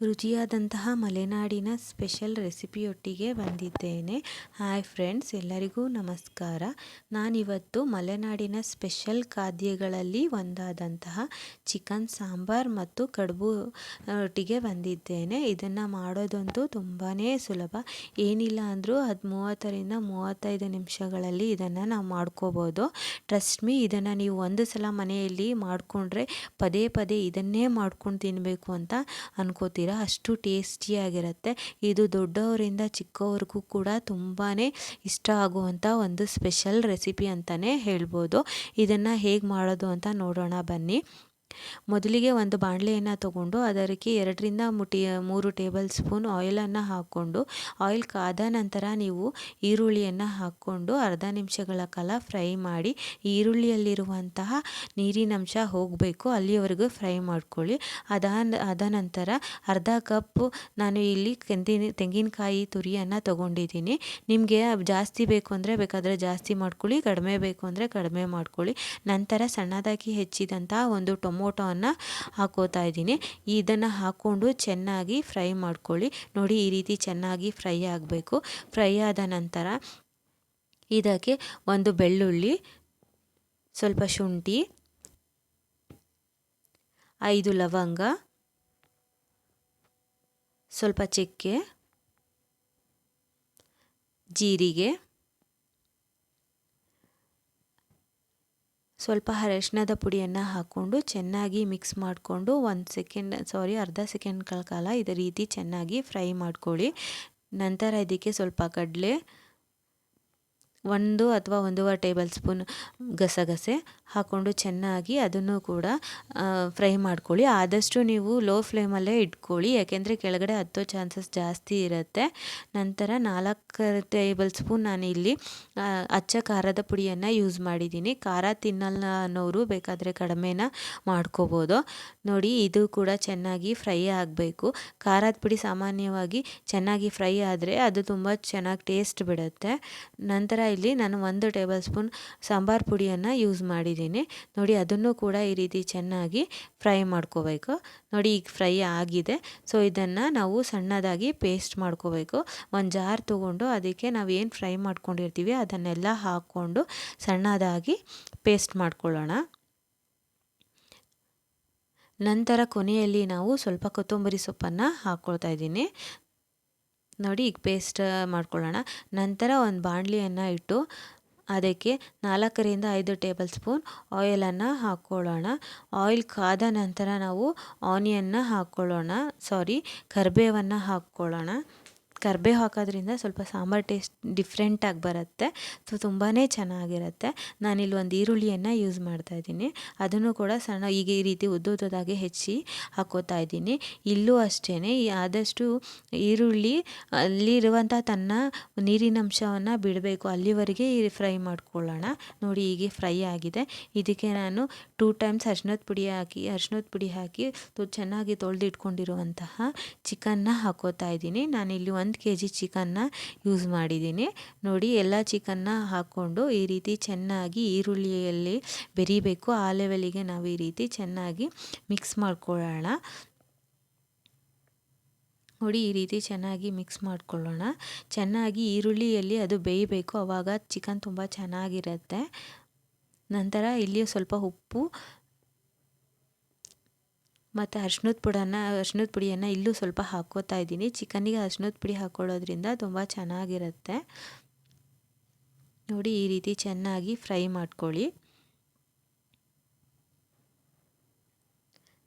ರುಚಿಯಾದಂತಹ ಮಲೆನಾಡಿನ ಸ್ಪೆಷಲ್ ರೆಸಿಪಿಯೊಟ್ಟಿಗೆ ಬಂದಿದ್ದೇನೆ. Hi friends, ಎಲ್ಲರಿಗೂ ನಮಸ್ಕಾರ. ನಾನಿವತ್ತು ಮಲೆನಾಡಿನ ಸ್ಪೆಷಲ್ ಖಾದ್ಯಗಳಲ್ಲಿ ಒಂದಾದಂತಹ ಚಿಕನ್ ಸಾಂಬಾರ್ ಮತ್ತು ಕಡುಬು ಒಟ್ಟಿಗೆ ಬಂದಿದ್ದೇನೆ. ಇದನ್ನು ಮಾಡೋದಂತೂ ತುಂಬಾ ಸುಲಭ. ಏನಿಲ್ಲ ಅಂದರೂ ಅದು ಮೂವತ್ತರಿಂದ ಮೂವತ್ತೈದು ನಿಮಿಷಗಳಲ್ಲಿ ಇದನ್ನು ನಾವು ಮಾಡ್ಕೋಬೋದು. ಟ್ರಸ್ಟ್ ಮೀ ಇದನ್ನು ನೀವು ಒಂದು ಸಲ ಮನೆಯಲ್ಲಿ ಮಾಡಿಕೊಂಡ್ರೆ ಪದೇ ಪದೇ ಇದನ್ನೇ ಮಾಡ್ಕೊಂಡು ತಿನ್ನಬೇಕು ಅಂತ ಅನ್ಕೋತೀರ. ಅಷ್ಟು ಟೇಸ್ಟಿಯಾಗಿರುತ್ತೆ ಇದು ದೊಡ್ಡವರಿಂದ ಚಿಕ್ಕವರಿಗೂ ಕೂಡ ತುಂಬಾ ಇಷ್ಟ ಆಗುವಂಥ ಒಂದು ಸ್ಪೆಷಲ್ ರೆಸಿಪಿ ಅಂತಲೇ ಹೇಳ್ಬೋದು. ಇದನ್ನು ಹೇಗೆ ಮಾಡೋದು ಅಂತ ನೋಡೋಣ ಬನ್ನಿ. ಮೊದಲಿಗೆ ಒಂದು ಬಾಣಲೆಯನ್ನು ತಗೊಂಡು ಅದಕ್ಕೆ ಎರಡರಿಂದ ಮುಟಿ, ಮೂರು ಟೇಬಲ್ ಸ್ಪೂನ್ ಆಯಿಲನ್ನು ಹಾಕ್ಕೊಂಡು, ಆಯಿಲ್ ಕಾದ ನಂತರ ನೀವು ಈರುಳ್ಳಿಯನ್ನು ಹಾಕ್ಕೊಂಡು ಅರ್ಧ ನಿಮಿಷಗಳ ಕಾಲ ಫ್ರೈ ಮಾಡಿ, ಈರುಳ್ಳಿಯಲ್ಲಿರುವಂತಹ ನೀರಿನಂಶ ಹೋಗಬೇಕು, ಅಲ್ಲಿಯವರೆಗೂ ಫ್ರೈ ಮಾಡ್ಕೊಳ್ಳಿ. ಅದಾದ ಅದ ನಂತರ ಅರ್ಧ ಕಪ್ ನಾನು ಇಲ್ಲಿ ತೆಂಗಿನ, ತೆಂಗಿನಕಾಯಿ ತುರಿಯನ್ನು ತೊಗೊಂಡಿದ್ದೀನಿ. ನಿಮಗೆ ಜಾಸ್ತಿ ಬೇಕು ಅಂದರೆ ಬೇಕಾದರೆ ಜಾಸ್ತಿ ಮಾಡ್ಕೊಳ್ಳಿ, ಕಡಿಮೆ ಬೇಕು ಅಂದರೆ ಕಡಿಮೆ ಮಾಡ್ಕೊಳ್ಳಿ. ನಂತರ ಸಣ್ಣದಾಗಿ ಹೆಚ್ಚಿದಂತಹ ಒಂದು ಟೊಮೊಟೊವನ್ನು ಹಾಕೋತಾ ಇದ್ದೀನಿ. ಇದನ್ನು ಹಾಕ್ಕೊಂಡು ಚೆನ್ನಾಗಿ ಫ್ರೈ ಮಾಡ್ಕೊಳ್ಳಿ. ನೋಡಿ, ಈ ರೀತಿ ಚೆನ್ನಾಗಿ ಫ್ರೈ ಆಗಬೇಕು. ಫ್ರೈ ಆದ ನಂತರ ಇದಕ್ಕೆ ಒಂದು ಬೆಳ್ಳುಳ್ಳಿ, ಸ್ವಲ್ಪ ಶುಂಠಿ, ಐದು ಲವಂಗ, ಸ್ವಲ್ಪ ಚಕ್ಕೆ, ಜೀರಿಗೆ ಸ್ವಲ್ಪ ಅರಶಿನದ ಪುಡಿಯನ್ನು ಹಾಕ್ಕೊಂಡು ಚೆನ್ನಾಗಿ ಮಿಕ್ಸ್ ಮಾಡಿಕೊಂಡು ಒಂದು ಸೆಕೆಂಡ್ ಸಾರಿ ಅರ್ಧ ಸೆಕೆಂಡ್ಗಳ ಕಾಲ ಇದೇ ರೀತಿ ಚೆನ್ನಾಗಿ ಫ್ರೈ ಮಾಡ್ಕೊಳ್ಳಿ. ನಂತರ ಇದಕ್ಕೆ ಸ್ವಲ್ಪ ಕಡಲೆ ಒಂದು ಅಥವಾ ಒಂದೂವರೆ ಟೇಬಲ್ ಸ್ಪೂನ್ ಗಸಗಸೆ ಹಾಕ್ಕೊಂಡು ಚೆನ್ನಾಗಿ ಅದನ್ನು ಕೂಡ ಫ್ರೈ ಮಾಡ್ಕೊಳ್ಳಿ. ಆದಷ್ಟು ನೀವು ಲೋ ಫ್ಲೇಮಲ್ಲೇ ಇಟ್ಕೊಳ್ಳಿ. ಯಾಕೆಂದರೆ ಕೆಳಗಡೆ ಹತ್ತೋ ಚಾನ್ಸಸ್ ಜಾಸ್ತಿ ಇರುತ್ತೆ. ನಂತರ ನಾಲ್ಕು ಟೇಬಲ್ ಸ್ಪೂನ್ ಇಲ್ಲಿ ಅಚ್ಚ ಖಾರದ ಪುಡಿಯನ್ನು ಯೂಸ್ ಮಾಡಿದ್ದೀನಿ. ಖಾರ ತಿನ್ನಲ್ಲ ಅನ್ನೋರು ಬೇಕಾದರೆ ಕಡಿಮೆನ ಮಾಡ್ಕೋಬೋದು. ನೋಡಿ, ಇದು ಕೂಡ ಚೆನ್ನಾಗಿ ಫ್ರೈ ಆಗಬೇಕು. ಖಾರದ ಪುಡಿ ಸಾಮಾನ್ಯವಾಗಿ ಚೆನ್ನಾಗಿ ಫ್ರೈ ಆದರೆ ಅದು ತುಂಬ ಚೆನ್ನಾಗಿ ಟೇಸ್ಟ್ ಬಿಡುತ್ತೆ. ನಂತರ ಇಲ್ಲಿ ನಾನು ಒಂದು ಟೇಬಲ್ ಸ್ಪೂನ್ ಸಾಂಬಾರು ಪುಡಿಯನ್ನು ಯೂಸ್ ಮಾಡಿದ್ದೀನಿ. ನೋಡಿ, ಅದನ್ನು ಕೂಡ ಈ ರೀತಿ ಚೆನ್ನಾಗಿ ಫ್ರೈ ಮಾಡ್ಕೋಬೇಕು. ನೋಡಿ, ಈಗ ಫ್ರೈ ಆಗಿದೆ. ಸೊ ಇದನ್ನು ನಾವು ಸಣ್ಣದಾಗಿ ಪೇಸ್ಟ್ ಮಾಡ್ಕೋಬೇಕು. ಒಂದು ಜಾರ್ ತೊಗೊಂಡು ಅದಕ್ಕೆ ನಾವು ಏನು ಫ್ರೈ ಮಾಡ್ಕೊಂಡಿರ್ತೀವಿ, ಅದನ್ನೆಲ್ಲ ಹಾಕ್ಕೊಂಡು ಸಣ್ಣದಾಗಿ ಪೇಸ್ಟ್ ಮಾಡ್ಕೊಳ್ಳೋಣ. ನಂತರ ಕೊನೆಯಲ್ಲಿ ನಾವು ಸ್ವಲ್ಪ ಕೊತ್ತಂಬರಿ ಸೊಪ್ಪನ್ನು ಹಾಕ್ಕೊಳ್ತಾ ಇದ್ದೀನಿ. ನೋಡಿ ಈಗ ಪೇಸ್ಟ್ ಮಾಡ್ಕೊಳ್ಳೋಣ. ನಂತರ ಒಂದು ಬಾಣಲಿಯನ್ನು ಇಟ್ಟು ಅದಕ್ಕೆ ನಾಲ್ಕರಿಂದ ಐದು ಟೇಬಲ್ ಸ್ಪೂನ್ ಆಯಿಲನ್ನು ಹಾಕ್ಕೊಳ್ಳೋಣ. ಆಯಿಲ್ ಕಾದ ನಂತರ ನಾವು ಆನಿಯನ್ನ ಹಾಕ್ಕೊಳ್ಳೋಣ. ಸಾರಿ ಕರಿಬೇವನ್ನು ಹಾಕ್ಕೊಳ್ಳೋಣ. ಕರ್ಬೇವು ಹಾಕೋದ್ರಿಂದ ಸ್ವಲ್ಪ ಸಾಂಬಾರು ಟೇಸ್ಟ್ ಡಿಫ್ರೆಂಟಾಗಿ ಬರುತ್ತೆ. ಸೊ ತುಂಬಾ ಚೆನ್ನಾಗಿರುತ್ತೆ. ನಾನಿಲ್ಲಿ ಒಂದು ಈರುಳ್ಳಿಯನ್ನು ಯೂಸ್ ಮಾಡ್ತಾ ಇದ್ದೀನಿ. ಅದನ್ನು ಕೂಡ ಸಣ್ಣ ಈಗ ಈ ರೀತಿ ಉದ್ದದಾಗಿ ಹೆಚ್ಚಿ ಹಾಕೋತಾ ಇದ್ದೀನಿ. ಇಲ್ಲೂ ಅಷ್ಟೇ ಆದಷ್ಟು ಈರುಳ್ಳಿ ಅಲ್ಲಿರುವಂಥ ತನ್ನ ನೀರಿನಂಶವನ್ನು ಬಿಡಬೇಕು. ಅಲ್ಲಿವರೆಗೆ ಫ್ರೈ ಮಾಡ್ಕೊಳ್ಳೋಣ. ನೋಡಿ ಹೀಗೆ ಫ್ರೈ ಆಗಿದೆ. ಇದಕ್ಕೆ ನಾನು ಟೂ ಟೈಮ್ಸ್ ಅರ್ಶಿನದ ಪುಡಿ ಹಾಕಿ ಅರ್ಶಿನದ ಪುಡಿ ಹಾಕಿ ಚೆನ್ನಾಗಿ ತೊಳೆದಿಟ್ಕೊಂಡಿರುವಂತಹ ಚಿಕನ್ನ ಹಾಕೋತಾ ಇದ್ದೀನಿ. ನಾನಿಲ್ಲಿ ಒಂದು ಒಂದು ಕೆ ಜಿ ಚಿಕನ್ನ ಯೂಸ್ ಮಾಡಿದ್ದೀನಿ. ನೋಡಿ, ಎಲ್ಲ ಚಿಕನ್ನ ಹಾಕ್ಕೊಂಡು ಈ ರೀತಿ ಚೆನ್ನಾಗಿ ಈರುಳ್ಳಿಯಲ್ಲಿ ಬೆರಿಬೇಕು. ಆ ಲೆವೆಲಿಗೆ ನಾವು ಈ ರೀತಿ ಚೆನ್ನಾಗಿ ಮಿಕ್ಸ್ ಮಾಡ್ಕೊಳ್ಳೋಣ. ನೋಡಿ, ಈ ರೀತಿ ಚೆನ್ನಾಗಿ ಮಿಕ್ಸ್ ಮಾಡ್ಕೊಳ್ಳೋಣ. ಚೆನ್ನಾಗಿ ಈರುಳ್ಳಿಯಲ್ಲಿ ಅದು ಬೇಯಬೇಕು. ಆವಾಗ ಚಿಕನ್ ತುಂಬ ಚೆನ್ನಾಗಿರುತ್ತೆ. ನಂತರ ಇಲ್ಲಿ ಸ್ವಲ್ಪ ಉಪ್ಪು ಮತ್ತು ಅರ್ಶಿನದ ಪುಡನ್ನ ಅರ್ಶಿನದ ಪುಡಿಯನ್ನು ಇಲ್ಲೂ ಸ್ವಲ್ಪ ಹಾಕ್ಕೋತಾ ಇದ್ದೀನಿ. ಚಿಕನ್ನಿಗೆ ಅರ್ಶಿನದ ಪುಡಿ ಹಾಕ್ಕೊಳ್ಳೋದ್ರಿಂದ ತುಂಬ ಚೆನ್ನಾಗಿರುತ್ತೆ. ನೋಡಿ, ಈ ರೀತಿ ಚೆನ್ನಾಗಿ ಫ್ರೈ ಮಾಡ್ಕೊಳ್ಳಿ.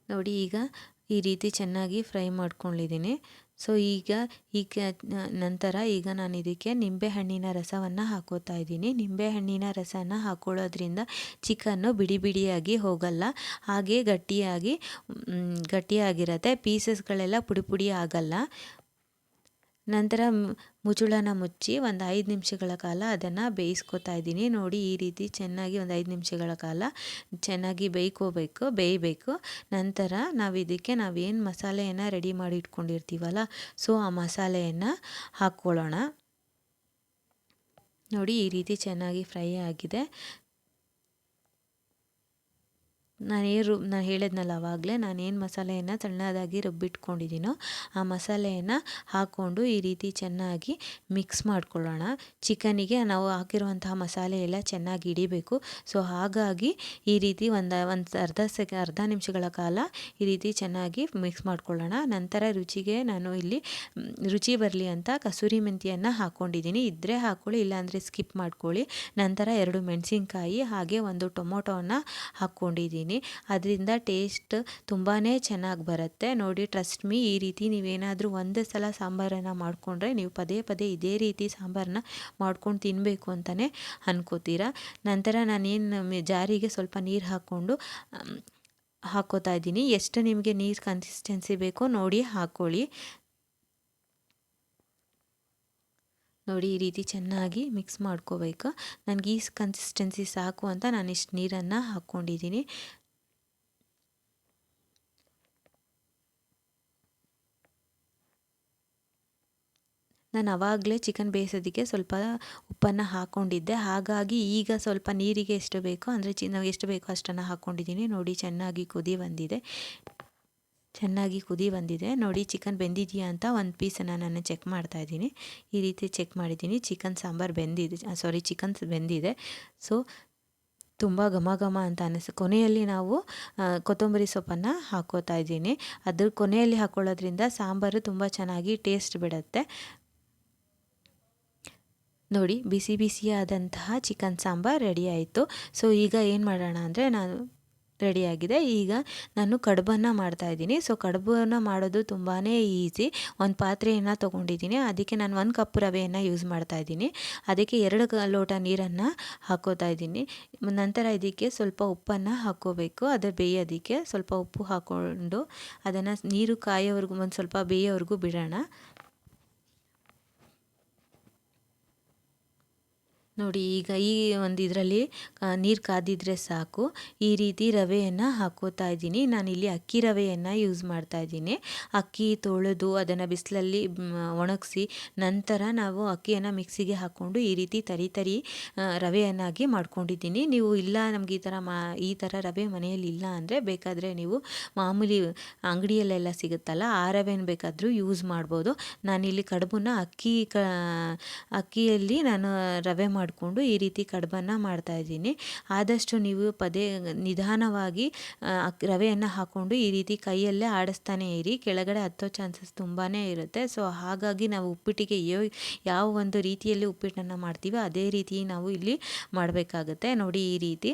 ನೋಡಿ, ಈಗ ಈ ರೀತಿ ಚೆನ್ನಾಗಿ ಫ್ರೈ ಮಾಡ್ಕೊಂಡಿದ್ದೀನಿ. ಸೊ ಈಗ ಈಗ ನಂತರ ಈಗ ನಾನು ಇದಕ್ಕೆ ನಿಂಬೆಹಣ್ಣಿನ ರಸವನ್ನು ಹಾಕೋತಾ ಇದ್ದೀನಿ. ನಿಂಬೆಹಣ್ಣಿನ ರಸನ ಹಾಕೊಳ್ಳೋದ್ರಿಂದ ಚಿಕನ್ನು ಬಿಡಿ ಬಿಡಿಯಾಗಿ ಹೋಗಲ್ಲ. ಹಾಗೆ ಗಟ್ಟಿಯಾಗಿ ಗಟ್ಟಿಯಾಗಿರುತ್ತೆ. ಪೀಸಸ್ಗಳೆಲ್ಲ ಪುಡಿ ಪುಡಿ ಆಗಲ್ಲ. ನಂತರ ಮುಚ್ಚಳನ ಮುಚ್ಚಿ ಒಂದು ಐದು ನಿಮಿಷಗಳ ಕಾಲ ಅದನ್ನು ಬೇಯಿಸ್ಕೊತಾ ಇದ್ದೀನಿ. ನೋಡಿ ಈ ರೀತಿ ಚೆನ್ನಾಗಿ ಒಂದು ಐದು ನಿಮಿಷಗಳ ಕಾಲ ಚೆನ್ನಾಗಿ ಬೇಯ್ಕೋಬೇಕು, ಬೇಯಬೇಕು. ನಂತರ ನಾವು ಇದಕ್ಕೆ ನಾವೇನು ಮಸಾಲೆಯನ್ನು ರೆಡಿ ಮಾಡಿ ಇಟ್ಕೊಂಡಿರ್ತೀವಲ್ಲ, ಸೊ ಆ ಮಸಾಲೆಯನ್ನು ಹಾಕ್ಕೊಳ್ಳೋಣ. ನೋಡಿ ಈ ರೀತಿ ಚೆನ್ನಾಗಿ ಫ್ರೈ ಆಗಿದೆ. ನಾನು ಏನು ನಾನು ಹೇಳಿದ್ನಲ್ಲ ಅವಾಗಲೇ ನಾನೇನು ಮಸಾಲೆಯನ್ನು ಸಣ್ಣದಾಗಿ ರುಬ್ಬಿಟ್ಕೊಂಡಿದ್ದೀನೋ ಆ ಮಸಾಲೆಯನ್ನು ಹಾಕ್ಕೊಂಡು ಈ ರೀತಿ ಚೆನ್ನಾಗಿ ಮಿಕ್ಸ್ ಮಾಡ್ಕೊಳ್ಳೋಣ. ಚಿಕನಿಗೆ ನಾವು ಹಾಕಿರುವಂತಹ ಮಸಾಲೆ ಎಲ್ಲ ಚೆನ್ನಾಗಿ ಹಿಡಿಬೇಕು. ಸೊ ಹಾಗಾಗಿ ಈ ರೀತಿ ಒಂದು ಒಂದು ಅರ್ಧ ಸೆಕೆ ಅರ್ಧ ನಿಮಿಷಗಳ ಕಾಲ ಈ ರೀತಿ ಚೆನ್ನಾಗಿ ಮಿಕ್ಸ್ ಮಾಡ್ಕೊಳ್ಳೋಣ. ನಂತರ ರುಚಿಗೆ ನಾನು ಇಲ್ಲಿ, ರುಚಿ ಬರಲಿ ಅಂತ ಕಸೂರಿ ಮೆಂತಿಯನ್ನು ಹಾಕ್ಕೊಂಡಿದ್ದೀನಿ ಇದ್ದರೆ ಹಾಕ್ಕೊಳ್ಳಿ ಇಲ್ಲಾಂದರೆ ಸ್ಕಿಪ್ ಮಾಡ್ಕೊಳ್ಳಿ. ನಂತರ ಎರಡು ಮೆಣಸಿನ್ಕಾಯಿ, ಹಾಗೆ ಒಂದು ಟೊಮೊಟೊವನ್ನು ಹಾಕ್ಕೊಂಡಿದ್ದೀನಿ ಅದರಿಂದ ಟೇಸ್ಟ್ ತುಂಬಾ ಚೆನ್ನಾಗಿ ಬರುತ್ತೆ. ನೋಡಿ ಟ್ರಸ್ಟ್ ಮೀ ಈ ರೀತಿ ನೀವೇನಾದರೂ ಒಂದೇ ಸಲ ಸಾಂಬಾರನ್ನು ಮಾಡಿಕೊಂಡ್ರೆ ನೀವು ಪದೇ ಪದೇ ಇದೇ ರೀತಿ ಸಾಂಬಾರನ್ನ ಮಾಡ್ಕೊಂಡು ತಿನ್ನಬೇಕು ಅಂತಲೇ ಅನ್ಕೋತೀರ? ನಂತರ ನಾನೇನು ಜಾರಿಗೆ ಸ್ವಲ್ಪ ನೀರು ಹಾಕ್ಕೊಂಡು ಹಾಕೋತಾ ಇದ್ದೀನಿ. ಎಷ್ಟು ನಿಮಗೆ ನೀರು ಕನ್ಸಿಸ್ಟೆನ್ಸಿ ಬೇಕೋ ನೋಡಿ ಹಾಕ್ಕೊಳ್ಳಿ ನೋಡಿ, ಈ ರೀತಿ ಚೆನ್ನಾಗಿ ಮಿಕ್ಸ್ ಮಾಡ್ಕೋಬೇಕು. ನನಗೆ ಈ ಕನ್ಸಿಸ್ಟೆನ್ಸಿ ಸಾಕು ಅಂತ ನಾನು ಇಷ್ಟು ನೀರನ್ನು ಹಾಕ್ಕೊಂಡಿದ್ದೀನಿ ನಾನು ಆವಾಗಲೇ ಚಿಕನ್ ಬೇಯಿಸೋದಕ್ಕೆ ಸ್ವಲ್ಪ ಉಪ್ಪನ್ನು ಹಾಕ್ಕೊಂಡಿದ್ದೆ ಹಾಗಾಗಿ ಈಗ ಸ್ವಲ್ಪ ನೀರಿಗೆ ಎಷ್ಟು ಬೇಕೋ, ಅಂದರೆ ಚಿ ನಾವು ಎಷ್ಟು ಬೇಕೋ ಅಷ್ಟನ್ನು ಹಾಕ್ಕೊಂಡಿದ್ದೀನಿ ನೋಡಿ ಚೆನ್ನಾಗಿ ಕುದಿ ಬಂದಿದೆ. ಚೆನ್ನಾಗಿ ಕುದಿ ಬಂದಿದೆ. ನೋಡಿ ಚಿಕನ್ ಬೆಂದಿದೆಯಾ ಅಂತ ಒಂದು ಪೀಸನ್ನು ನಾನು ಚೆಕ್ ಮಾಡ್ತಾಯಿದ್ದೀನಿ ಈ ರೀತಿ ಚೆಕ್ ಮಾಡಿದ್ದೀನಿ. ಚಿಕನ್ ಸಾಂಬಾರು ಬೆಂದಿದೆ. ಸಾರಿ ಚಿಕನ್ ಬೆಂದಿದೆ. ಸೊ ತುಂಬ ಘಮ ಘಮ ಅಂತ ಅನ್ನಿಸ್ತು ಕೊನೆಯಲ್ಲಿ ನಾವು ಕೊತ್ತಂಬರಿ ಸೊಪ್ಪನ್ನು ಹಾಕೋತಾ ಇದ್ದೀನಿ. ಅದ್ರ ಕೊನೆಯಲ್ಲಿ ಹಾಕ್ಕೊಳ್ಳೋದ್ರಿಂದ ಸಾಂಬಾರು ತುಂಬ ಚೆನ್ನಾಗಿ ಟೇಸ್ಟ್ ಬಿಡುತ್ತೆ. ನೋಡಿ, ಬಿಸಿ ಬಿಸಿಯಾದಂತಹ ಚಿಕನ್ ಸಾಂಬಾರ್ ರೆಡಿ ಆಯಿತು. ಸೊ ಈಗ ಏನು ಮಾಡೋಣ ಅಂದರೆ ನಾನು ರೆಡಿಯಾಗಿದೆ ಈಗ ನಾನು ಕಡುಬನ್ನು ಮಾಡ್ತಾಯಿದ್ದೀನಿ ಸೊ ಕಡುಬನ್ನು ಮಾಡೋದು ತುಂಬಾ ಈಸಿ ಒಂದು ಪಾತ್ರೆಯನ್ನು ತೊಗೊಂಡಿದ್ದೀನಿ. ಅದಕ್ಕೆ ನಾನು ಒಂದು ಕಪ್ ರವೆಯನ್ನು ಯೂಸ್ ಮಾಡ್ತಾಯಿದ್ದೀನಿ ಅದಕ್ಕೆ ಎರಡು ಲೋಟ ನೀರನ್ನು ಹಾಕೋತಾ ಇದ್ದೀನಿ. ನಂತರ ಇದಕ್ಕೆ ಸ್ವಲ್ಪ ಉಪ್ಪನ್ನು ಹಾಕ್ಕೋಬೇಕು ಅದು ಬೇಯೋದಕ್ಕೆ ಸ್ವಲ್ಪ ಉಪ್ಪು ಹಾಕ್ಕೊಂಡು ಅದನ್ನು ನೀರು ಕಾಯೋವರೆಗೂ, ಒಂದು ಸ್ವಲ್ಪ ಬೇಯೋವರೆಗೂ ಬಿಡೋಣ. ನೋಡಿ, ಈಗ ಈ ಒಂದು ಇದರಲ್ಲಿ ನೀರು ಕಾದಿದ್ರೆ ಸಾಕು. ಈ ರೀತಿ ರವೆಯನ್ನು ಹಾಕೋತಾ ಇದ್ದೀನಿ. ನಾನಿಲ್ಲಿ ಅಕ್ಕಿ ರವೆಯನ್ನು ಯೂಸ್ ಮಾಡ್ತಾ ಇದ್ದೀನಿ. ಅಕ್ಕಿ ತೊಳೆದು ಅದನ್ನು ಬಿಸಿಲಲ್ಲಿ ಒಣಗಿಸಿ ನಂತರ ನಾವು ಅಕ್ಕಿಯನ್ನು ಮಿಕ್ಸಿಗೆ ಹಾಕ್ಕೊಂಡು ಈ ರೀತಿ ತರಿ ತರಿ ರವೆಯನ್ನಾಗಿ ಮಾಡ್ಕೊಂಡಿದ್ದೀನಿ. ನೀವು ಇಲ್ಲ ನಮ್ಗೆ ಈ ಥರ ಮಾ, ಈ ಥರ ರವೆ ಮನೆಯಲ್ಲಿ ಇಲ್ಲ ಅಂದರೆ ಬೇಕಾದರೆ ನೀವು ಮಾಮೂಲಿ ಅಂಗಡಿಯಲ್ಲೆಲ್ಲ ಸಿಗುತ್ತಲ್ಲ, ಆ ರವೆನ ಬೇಕಾದರೂ ಯೂಸ್ ಮಾಡ್ಬೋದು. ನಾನಿಲ್ಲಿ ಕಡುಬನ್ನ ಅಕ್ಕಿ ಕ, ಅಕ್ಕಿಯಲ್ಲಿ ನಾನು ರವೆ ಮಾಡಿ ಮಾಡಿಕೊಂಡು ಈ ರೀತಿ ಕಡುಬನ್ನು ಮಾಡ್ತಾಯಿದ್ದೀನಿ ಆದಷ್ಟು ನೀವು ಪದೇ ನಿಧಾನವಾಗಿ ರವೆಯನ್ನು ಹಾಕ್ಕೊಂಡು ಈ ರೀತಿ ಕೈಯಲ್ಲೇ ಆಡಿಸ್ತಾನೆ ಇರಿ. ಕೆಳಗಡೆ ಹತ್ತೋ ಚಾನ್ಸಸ್ ತುಂಬಾ ಇರುತ್ತೆ. ಸೊ ಹಾಗಾಗಿ ನಾವು ಉಪ್ಪಿಟ್ಟಿಗೆ ಯಾವ ಒಂದು ರೀತಿಯಲ್ಲಿ ಉಪ್ಪಿಟ್ಟನ್ನು ಮಾಡ್ತೀವಿ ಅದೇ ರೀತಿ ನಾವು ಇಲ್ಲಿ ಮಾಡಬೇಕಾಗುತ್ತೆ. ನೋಡಿ ಈ ರೀತಿ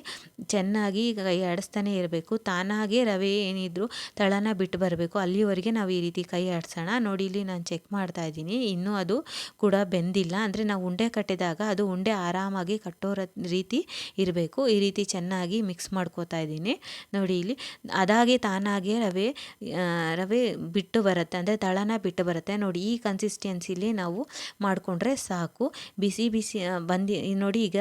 ಚೆನ್ನಾಗಿ ಕೈ ಆಡಿಸ್ತಾನೆ ಇರಬೇಕು. ತಾನಾಗೆ ರವೆ ಏನಿದ್ರು ತಳನ ಬಿಟ್ಟು ಬರಬೇಕು. ಅಲ್ಲಿವರೆಗೆ ನಾವು ಈ ರೀತಿ ಕೈ ಆಡಿಸೋಣ. ನೋಡಿ, ಇಲ್ಲಿ ನಾನು ಚೆಕ್ ಮಾಡ್ತಾ ಇದ್ದೀನಿ. ಇನ್ನೂ ಅದು ಕೂಡ ಬೆಂದಿಲ್ಲ. ಅಂದರೆ ನಾವು ಉಂಡೆ ಕಟ್ಟಿದಾಗ ಅದು ಉಂಡೆ ಆರಾಮಾಗಿ ಕಟ್ಟೋ ರೀತಿ ಇರಬೇಕು. ಈ ರೀತಿ ಚೆನ್ನಾಗಿ ಮಿಕ್ಸ್ ಮಾಡ್ಕೋತಾ ಇದ್ದೀನಿ. ನೋಡಿ ಇಲ್ಲಿ ಅದಾಗೆ ತಾನಾಗೆ ರವೆ ರವೆ ಬಿಟ್ಟು ಬರುತ್ತೆ. ಅಂದರೆ ತಳನ ಬಿಟ್ಟು ಬರುತ್ತೆ. ನೋಡಿ ಈ ಕನ್ಸಿಸ್ಟೆನ್ಸಿಲಿ ನಾವು ಮಾಡಿಕೊಂಡ್ರೆ ಸಾಕು. ಬಿಸಿ ಬಿಸಿ ಬಂದು, ನೋಡಿ ಈಗ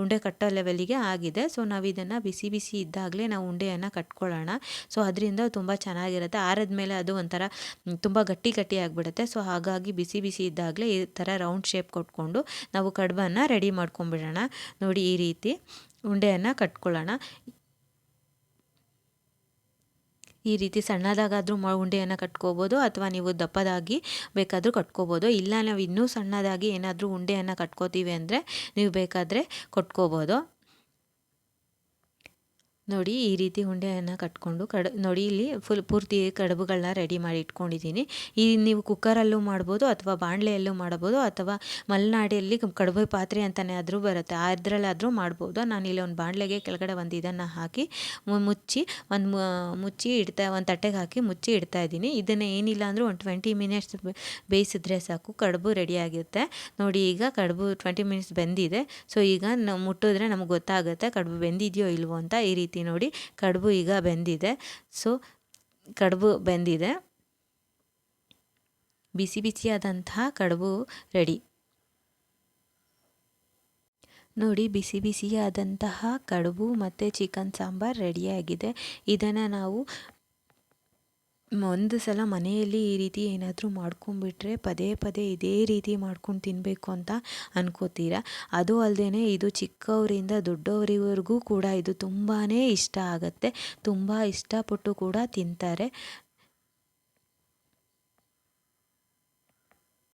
ಉಂಡೆ ಕಟ್ಟೋ ಲೆವೆಲಿಗೆ ಆಗಿದೆ. ಸೊ ನಾವು ಇದನ್ನು ಬಿಸಿ ಬಿಸಿ ಇದ್ದಾಗಲೇ ನಾವು ಉಂಡೆಯನ್ನು ಕಟ್ಕೊಳ್ಳೋಣ. ಸೊ ಅದರಿಂದ ತುಂಬ ಚೆನ್ನಾಗಿರುತ್ತೆ. ಆರದ ಮೇಲೆ ಅದು ಒಂಥರ ತುಂಬ ಗಟ್ಟಿ ಗಟ್ಟಿ ಆಗಿಬಿಡುತ್ತೆ. ಸೊ ಹಾಗಾಗಿ ಬಿಸಿ ಬಿಸಿ ಇದ್ದಾಗಲೇ ಈ ಥರ ರೌಂಡ್ ಶೇಪ್ ಕೊಟ್ಕೊಂಡು ನಾವು ಕಡುಬನ್ನು ರೆಡಿ ಮಾಡ್ಕೊಂಬಿಡೋಣ. ನೋಡಿ ಈ ರೀತಿ ಉಂಡೆಯನ್ನು ಕಟ್ಕೊಳ್ಳೋಣ. ಈ ರೀತಿ ಸಣ್ಣದಾಗಾದರೂ ಮ ಉಂಡೆಯನ್ನು ಕಟ್ಕೋಬೋದು ಅಥವಾ ನೀವು ದಪ್ಪದಾಗಿ ಬೇಕಾದರೂ ಕಟ್ಕೋಬೋದು. ಇಲ್ಲ, ನಾವು ಇನ್ನೂ ಸಣ್ಣದಾಗಿ ಏನಾದರೂ ಉಂಡೆಯನ್ನು ಕಟ್ಕೋತೀವಿ ಅಂದರೆ ನೀವು ಬೇಕಾದರೆ ಕೊಟ್ಕೋಬೋದು. ನೋಡಿ ಈ ರೀತಿ ಉಂಡೆಯನ್ನು ಕಟ್ಕೊಂಡು ಕಡ, ನೋಡಿ ಇಲ್ಲಿ ಫುಲ್ ಪೂರ್ತಿ ಕಡುಬುಗಳನ್ನ ರೆಡಿ ಮಾಡಿ ಇಟ್ಕೊಂಡಿದ್ದೀನಿ. ಈ ನೀವು ಕುಕ್ಕರಲ್ಲೂ ಮಾಡ್ಬೋದು ಅಥವಾ ಬಾಣಲೆಯಲ್ಲೂ ಮಾಡ್ಬೋದು ಅಥವಾ ಮಲೆನಾಡಿಯಲ್ಲಿ ಕಡುಬು ಪಾತ್ರೆ ಅಂತಲೇ ಆದರೂ ಬರುತ್ತೆ. ಅದರಲ್ಲಾದರೂ ಮಾಡ್ಬೋದು. ನಾನು ಇಲ್ಲಿ ಒಂದು ಬಾಣಲೆಗೆ ಕೆಳಗಡೆ ಒಂದು ಇದನ್ನು ಹಾಕಿ ಮುಚ್ಚಿ ಒಂದು ಮುಚ್ಚಿ ಇಡ್ತಾ, ಒಂದು ತಟ್ಟೆಗೆ ಹಾಕಿ ಮುಚ್ಚಿ ಇಡ್ತಾ ಇದ್ದೀನಿ. ಇದನ್ನು ಏನಿಲ್ಲ ಅಂದರೂ ಒಂದು ಟ್ವೆಂಟಿ ಮಿನಿಟ್ಸ್ ಬೇಯಿಸಿದ್ರೆ ಸಾಕು. ಕಡುಬು ರೆಡಿಯಾಗಿರುತ್ತೆ ನೋಡಿ ಈಗ ಕಡುಬು ಟ್ವೆಂಟಿ ಮಿನಿಟ್ಸ್ ಬೆಂದಿದೆ. ಸೊ ಈಗ ಮುಟ್ಟಿದ್ರೆ ನಮ್ಗೆ ಗೊತ್ತಾಗುತ್ತೆ ಕಡುಬು ಬೆಂದಿದೆಯೋ ಇಲ್ವೋ ಅಂತ ಈ ರೀತಿ ನೋಡಿ ಕಡುಬು ಈಗ ಬೆಂದಿದೆ. ಸೊ ಕಡುಬು ಬೆಂದಿದೆ. ಬಿಸಿ ಬಿಸಿಯಾದಂತಹ ಕಡುಬು ರೆಡಿ. ನೋಡಿ, ಬಿಸಿ ಬಿಸಿಯಾದಂತಹ ಕಡುಬು ಮತ್ತು ಚಿಕನ್ ಸಾಂಬಾರ್ ರೆಡಿಯಾಗಿದೆ. ಇದನ್ನು ನಾವು ಒಂದು ಸಲ ಮನೆಯಲ್ಲಿ ಈ ರೀತಿ ಏನಾದರೂ ಮಾಡ್ಕೊಂಡ್ಬಿಟ್ರೆ ಪದೇ ಪದೇ ಇದೇ ರೀತಿ ಮಾಡ್ಕೊಂಡು ತಿನ್ನಬೇಕು ಅಂತ ಅನ್ಕೋತೀರ? ಅದು ಅಲ್ಲದೇ ಇದು ಚಿಕ್ಕವರಿಂದ ದೊಡ್ಡವರಿವರೆಗೂ ಕೂಡ ಇದು ತುಂಬಾ ಇಷ್ಟ ಆಗುತ್ತೆ. ತುಂಬ ಇಷ್ಟಪಟ್ಟು ಕೂಡ ತಿಂತಾರೆ.